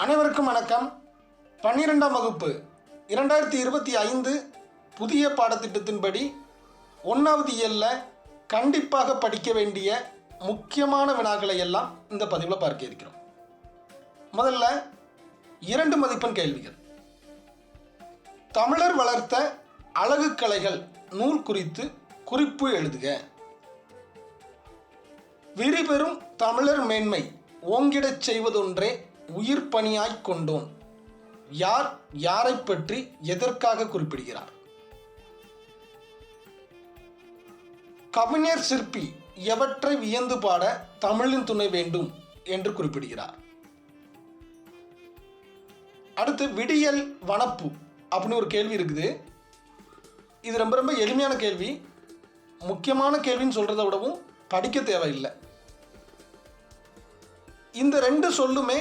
அனைவருக்கும் வணக்கம். பன்னிரெண்டாம் வகுப்பு இரண்டாயிரத்தி இருபத்தி ஐந்து புதிய பாடத்திட்டத்தின்படி ஒன்றாவது இயலில் கண்டிப்பாக படிக்க வேண்டிய முக்கியமான வினாக்களை எல்லாம் இந்த பதிவில் பார்க்க இருக்கிறோம். முதல்ல இரண்டு மதிப்பெண் கேள்விகள். தமிழர் வளர்த்த அழகு கலைகள் நூல் குறித்து குறிப்பு எழுதுக. விரிபெறும் தமிழர் மேன்மை ஓங்கிடச் செய்வதொன்றே உயிர் பணியாய்க் கொண்டோம் யார் யாரை பற்றி எதற்காக குறிப்பிடுகிறார்? கவிஞர் சிற்பி எவற்றை வியந்து பாட தமிழின் துணை வேண்டும் என்று குறிப்பிடுகிறார்? அடுத்து விடியல் வனப்பு அப்படின்னு ஒரு கேள்வி இருக்குது. இது ரொம்ப ரொம்ப எளிமையான கேள்வி. முக்கியமான கேள்வின்னு சொல்கிறத விடவும் படிக்க தேவையில்லை. இந்த ரெண்டு சொல்லுமே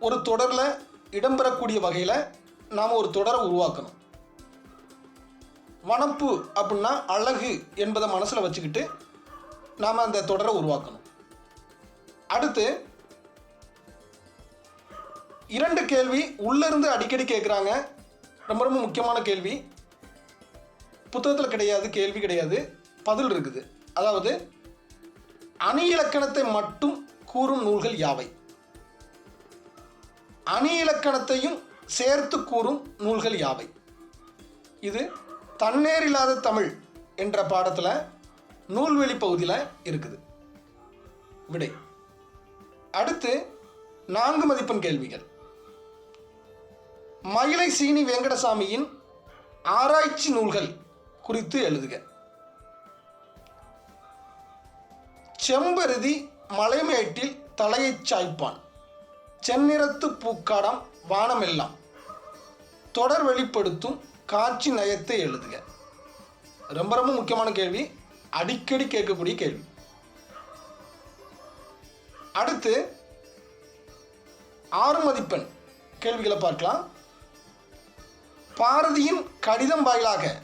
ஒரு தொடரில் இடம்பெறக்கூடிய வகையில் நாம் ஒரு தொடரை உருவாக்கணும். வனப்பு அப்படின்னா அழகு என்பதை மனசில் வச்சுக்கிட்டு நாம் அந்த தொடரை உருவாக்கணும். அடுத்து இரண்டு கேள்வி உள்ளிருந்து அடிக்கடி கேட்குறாங்க ரொம்ப ரொம்ப முக்கியமான கேள்வி. புத்தகத்தில் கிடையாது கேள்வி கிடையாது. பதில் இருக்குது. அதாவது அணி இலக்கணத்தை மட்டும் கூறும் நூல்கள் யாவை? அணி இலக்கணத்தையும் சேர்த்து கூறும் நூல்கள் யாவை? இது தன்னேர் இல்லாத தமிழ் என்ற பாடத்தில் நூல்வெளி பகுதியில் இருக்குது. விடை. அடுத்து நான்கு மதிப்பெண் கேள்விகள். மயிலை சீனி வெங்கடசாமியின் ஆராய்ச்சி நூல்கள் குறித்து எழுதுக. செம்பருதி மலைமேட்டில் தலையைச் சாய்ப்பான். செந்நிறத்து பூக்காடம் வானமெல்லாம். தொடர் வெளிப்படுத்தும் காட்சி நயத்தை எழுதுக. ரொம்ப ரொம்ப முக்கியமான கேள்வி. அடிக்கடி கேட்கக்கூடிய கேள்வி. அடுத்து ஆறு மதிப்பெண் கேள்விகளை பார்க்கலாம். பாரதியின் கடிதம் வாயிலாக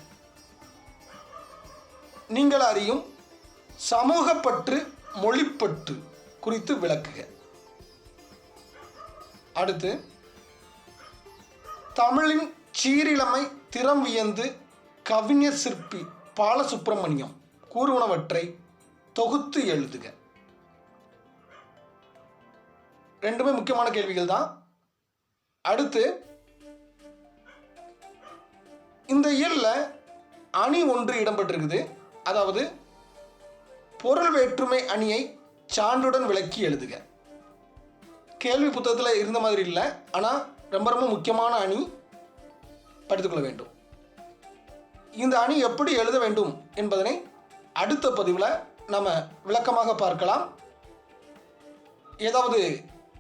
நீங்கள் அறியும் சமூகப்பற்று மொழிப்பற்று குறித்து விளக்குக. அடுத்து தமிழின் சீரிழமை திறம் வியந்து கவிஞர் சிற்பி பாலசுப்பிரமணியம் கூறுவனவற்றை தொகுத்து எழுதுக. ரெண்டுமே முக்கியமான கேள்விகள் தான். அடுத்து இந்த இயலில் அணி ஒன்று இடம்பெற்றிருக்குது. அதாவது பொருள் வேற்றுமை அணியை சான்றுடன் விளக்கி எழுதுக. கேள்வி புத்தகத்தில் இருந்த மாதிரி இல்லை. ஆனால் ரொம்ப ரொம்ப முக்கியமான அணி படித்துக்கொள்ள வேண்டும். இந்த அணி எப்படி எழுத வேண்டும் என்பதனை அடுத்த பதிவில் நம்ம விளக்கமாக பார்க்கலாம். ஏதாவது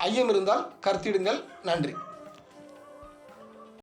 ஐயம் இருந்தால் கருத்திடுங்கள். நன்றி.